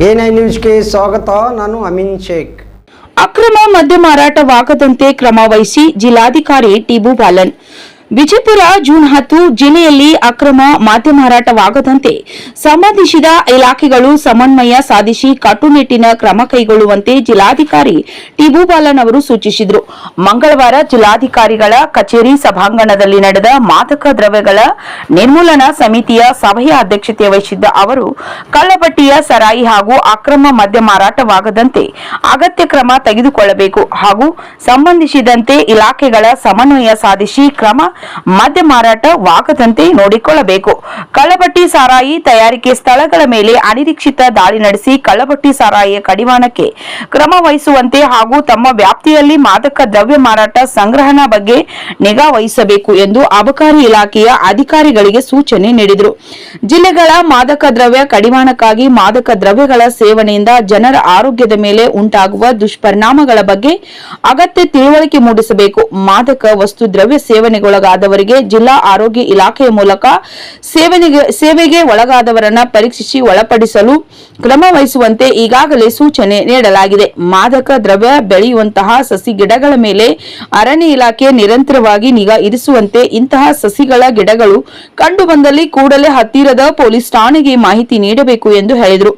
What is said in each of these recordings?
NI ನ್ಯೂಸ್ಗೆ ಸ್ವಾಗತ ನಾನು ಅಮೀನ್ ಶೇಖ್ ಅಕ್ರಮ ಮದ್ಯ ಮಾರಾಟವಾಗದಂತೆ ಕ್ರಮ ವಹಿಸಿ ಜಿಲ್ಲಾಧಿಕಾರಿ ಟಿಬು ಬಾಲನ್ ವಿಜಯಪುರ ಜೂನ್ ಹತ್ತು ಜಿಲ್ಲೆಯಲ್ಲಿ ಅಕ್ರಮ ಮದ್ಯ ಮಾರಾಟವಾಗದಂತೆ ಸಂಬಂಧಿಸಿದ ಇಲಾಖೆಗಳು ಸಮನ್ವಯ ಸಾಧಿಸಿ ಕಟ್ಟುನಿಟ್ಟಿನ ಕ್ರಮ ಕೈಗೊಳ್ಳುವಂತೆ ಜಿಲ್ಲಾಧಿಕಾರಿ ಟಿಬು ಬಾಲನ್ ಅವರು ಸೂಚಿಸಿದರು. ಮಂಗಳವಾರ ಜಿಲ್ಲಾಧಿಕಾರಿಗಳ ಕಚೇರಿ ಸಭಾಂಗಣದಲ್ಲಿ ನಡೆದ ಮಾದಕ ದ್ರವ್ಯಗಳ ನಿರ್ಮೂಲನಾ ಸಮಿತಿಯ ಸಭೆಯ ಅಧ್ಯಕ್ಷತೆ ವಹಿಸಿದ್ದ ಅವರು, ಕಳ್ಳಪಟ್ಟಿಯ ಸರಾಯಿ ಹಾಗೂ ಅಕ್ರಮ ಮದ್ಯ ಮಾರಾಟವಾಗದಂತೆ ಅಗತ್ಯ ಕ್ರಮ ತೆಗೆದುಕೊಳ್ಳಬೇಕು ಹಾಗೂ ಸಂಬಂಧಿಸಿದಂತೆ ಇಲಾಖೆಗಳ ಸಮನ್ವಯ ಸಾಧಿಸಿ ಕ್ರಮ ಮದ್ಯ ಮಾರಾಟವಾಗದಂತೆ ನೋಡಿಕೊಳ್ಳಬೇಕು. ಕಳ್ಳಬಟ್ಟಿ ಸಾರಾಯಿ ತಯಾರಿಕೆ ಸ್ಥಳಗಳ ಮೇಲೆ ಅನಿರೀಕ್ಷಿತ ದಾಳಿ ನಡೆಸಿ ಕಳ್ಳಬಟ್ಟಿ ಸಾರಾಯಿಯ ಕಡಿವಾಣಕ್ಕೆ ಕ್ರಮ ವಹಿಸುವಂತೆ ಹಾಗೂ ತಮ್ಮ ವ್ಯಾಪ್ತಿಯಲ್ಲಿ ಮಾದಕ ದ್ರವ್ಯ ಮಾರಾಟ ಸಂಗ್ರಹಣಾ ಬಗ್ಗೆ ನಿಗಾ ವಹಿಸಬೇಕು ಎಂದು ಅಬಕಾರಿ ಇಲಾಖೆಯ ಅಧಿಕಾರಿಗಳಿಗೆ ಸೂಚನೆ ನೀಡಿದರು. ಜಿಲ್ಲೆಗಳ ಮಾದಕ ದ್ರವ್ಯ ಕಡಿವಾಣಕ್ಕಾಗಿ ಮಾದಕ ದ್ರವ್ಯಗಳ ಸೇವನೆಯಿಂದ ಜನರ ಆರೋಗ್ಯದ ಮೇಲೆ ಉಂಟಾಗುವ ದುಷ್ಪರಿಣಾಮಗಳ ಬಗ್ಗೆ ಅಗತ್ಯ ತಿಳುವಳಿಕೆ ಮೂಡಿಸಬೇಕು. ಮಾದಕ ವಸ್ತು ದ್ರವ್ಯ ಸೇವನೆಗೊಳಗಾದವರಿಗೆ ಜಿಲ್ಲಾ ಆರೋಗ್ಯ ಇಲಾಖೆಯ ಮೂಲಕ ಸೇವೆಗೆ ಒಳಗಾದವರನ್ನ ಪರೀಕ್ಷಿಸಿ ಒಳಪಡಿಸಲು ಕ್ರಮ ವಹಿಸುವಂತೆ ಈಗಾಗಲೇ ಸೂಚನೆ ನೀಡಲಾಗಿದೆ. ಮಾದಕ ದ್ರವ್ಯ ಬೆಳೆಯುವಂತಹ ಸಸಿ ಗಿಡಗಳ ಮೇಲೆ ಅರಣ್ಯ ಇಲಾಖೆ ನಿರಂತರವಾಗಿ ನಿಗಾ ಇರಿಸುವಂತೆ ಇಂತಹ ಸಸಿಗಳ ಗಿಡಗಳು ಕಂಡುಬಂದಲ್ಲಿ ಕೂಡಲೇ ಹತ್ತಿರದ ಪೊಲೀಸ್ ಠಾಣೆಗೆ ಮಾಹಿತಿ ನೀಡಬೇಕು ಎಂದು ಹೇಳಿದರು.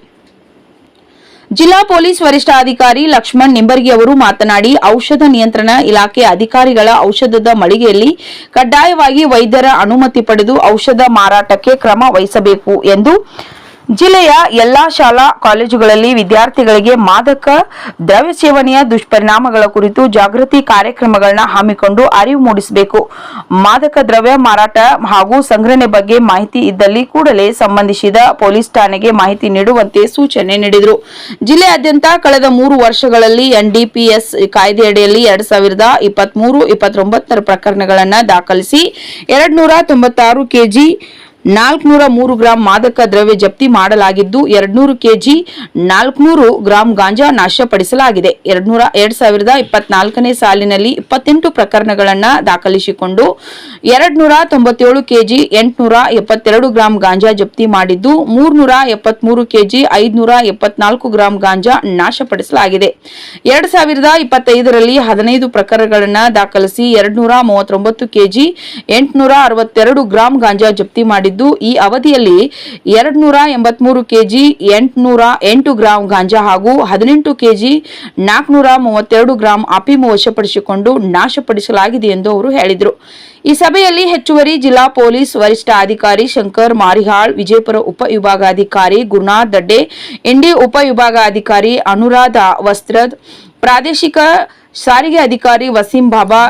ಜಿಲ್ಲಾ ಪೊಲೀಸ್ ವರಿಷ್ಠಾಧಿಕಾರಿ ಲಕ್ಷ್ಮಣ್ ನಿಂಬರ್ಗಿ ಅವರು ಮಾತನಾಡಿ, ಔಷಧ ನಿಯಂತ್ರಣ ಇಲಾಖೆ ಅಧಿಕಾರಿಗಳ ಔಷಧದ ಮಳಿಗೆಯಲ್ಲಿ ಕಡ್ಡಾಯವಾಗಿ ವೈದ್ಯರ ಅನುಮತಿ ಪಡೆದು ಔಷಧ ಮಾರಾಟಕ್ಕೆ ಕ್ರಮ ವಹಿಸಬೇಕು ಎಂದು ಜಿಲ್ಲೆಯ ಎಲ್ಲಾ ಶಾಲಾ ಕಾಲೇಜುಗಳಲ್ಲಿ ವಿದ್ಯಾರ್ಥಿಗಳಿಗೆ ಮಾದಕ ದ್ರವ್ಯ ಸೇವನೆಯ ದುಷ್ಪರಿಣಾಮಗಳ ಕುರಿತು ಜಾಗೃತಿ ಕಾರ್ಯಕ್ರಮಗಳನ್ನ ಹಮ್ಮಿಕೊಂಡು ಅರಿವು ಮೂಡಿಸಬೇಕು. ಮಾದಕ ದ್ರವ್ಯ ಮಾರಾಟ ಹಾಗೂ ಸಂಗ್ರಹಣೆ ಬಗ್ಗೆ ಮಾಹಿತಿ ಇದ್ದಲ್ಲಿ ಕೂಡಲೇ ಸಂಬಂಧಿಸಿದ ಪೊಲೀಸ್ ಠಾಣೆಗೆ ಮಾಹಿತಿ ನೀಡುವಂತೆ ಸೂಚನೆ ನೀಡಿದರು. ಜಿಲ್ಲೆಯಾದ್ಯಂತ ಕಳೆದ ಮೂರು ವರ್ಷಗಳಲ್ಲಿ ಎನ್ಡಿಪಿಎಸ್ ಕಾಯ್ದೆಯಡಿಯಲ್ಲಿ ಎರಡ್ ಸಾವಿರದ ಇಪ್ಪತ್ಮೂರು, ಇಪ್ಪತ್ತೊಂಬತ್ತರ ಪ್ರಕರಣಗಳನ್ನು ದಾಖಲಿಸಿ ಎರಡ್ ನೂರ ತೊಂಬತ್ತಾರು ಕೆಜಿ ನಾಲ್ಕುನೂರ ಮೂರು ಗ್ರಾಂ ಮಾದಕ ದ್ರವ್ಯ ಜಪ್ತಿ ಮಾಡಲಾಗಿದ್ದು, ಎರಡ್ನೂರು ಕೆಜಿ, ನಾಲ್ಕುನೂರು ಗ್ರಾಂ ಗಾಂಜಾ ನಾಶಪಡಿಸಲಾಗಿದೆ. ಎರಡ್ನೂರ ಎರಡ್ ಸಾವಿರದ ಇಪ್ಪತ್ನಾಲ್ಕನೇ ಸಾಲಿನಲ್ಲಿ ಇಪ್ಪತ್ತೆಂಟು ಪ್ರಕರಣಗಳನ್ನು ದಾಖಲಿಸಿಕೊಂಡು, ಎರಡ್ನೂರ ತೊಂಬತ್ತೇಳು ಕೆಜಿ, ಎಂಟುನೂರ ಎಪ್ಪತ್ತೆರಡು ಗ್ರಾಂ ಗಾಂಜಾ ಜಪ್ತಿ ಮಾಡಿದ್ದು, ಮೂರ್ನೂರ ಎಪ್ಪತ್ಮೂರು ಕೆಜಿ, ಐದುನೂರ ಎಪ್ಪತ್ನಾಲ್ಕು ಗ್ರಾಂ ಗಾಂಜಾ ನಾಶಪಡಿಸಲಾಗಿದೆ. ಎರಡ್ ಸಾವಿರದ ಇಪ್ಪತ್ತೈದರಲ್ಲಿ ಹದಿನೈದು ಪ್ರಕರಣಗಳನ್ನು ದಾಖಲಿಸಿ, ಎರಡ್ನೂರ ಮೂವತ್ತೊಂಬತ್ತು ಕೆಜಿ, ಎಂಟುನೂರ ಅರವತ್ತೆರಡು ಗ್ರಾಂ ಗಾಂಜಾ ಜಪ್ತಿ ಮಾಡಿದ್ದು ಈ ಅವಧಿಯಲ್ಲಿ ಎರಡ್ ನೂರ ಎಂಬತ್ಮೂರು ಕೆಜಿ, ಎಂಟುನೂರ ಎಂಟು ಗ್ರಾಂ ಗಾಂಜಾ ಹಾಗೂ ಹದಿನೆಂಟು ಕೆಜಿ ನಾಲ್ಕುನೂರ ಮೂವತ್ತೆರಡು ಗ್ರಾಂ ಅಫೀಮು ವಶಪಡಿಸಿಕೊಂಡು ನಾಶಪಡಿಸಲಾಗಿದೆ ಎಂದು ಅವರು ಹೇಳಿದರು. ಈ ಸಭೆಯಲ್ಲಿ ಹೆಚ್ಚುವರಿ ಜಿಲ್ಲಾ ಪೊಲೀಸ್ ವರಿಷ್ಠ ಅಧಿಕಾರಿ ಶಂಕರ್ ಮಾರಿಹಾಳ್, ವಿಜಯಪುರ ಉಪ ವಿಭಾಗಾಧಿಕಾರಿ ಗುರುನಾಥ್ ದಡ್ಡೆ ಇಂಡಿ ಉಪವಿಭಾಗಾಧಿಕಾರಿ ಅನುರಾಧ ವಸ್ತ್ರದ್, ಪ್ರಾದೇಶಿಕ ಸಾರಿಗೆ ಅಧಿಕಾರಿ ವಸೀಂ ಬಾಬಾ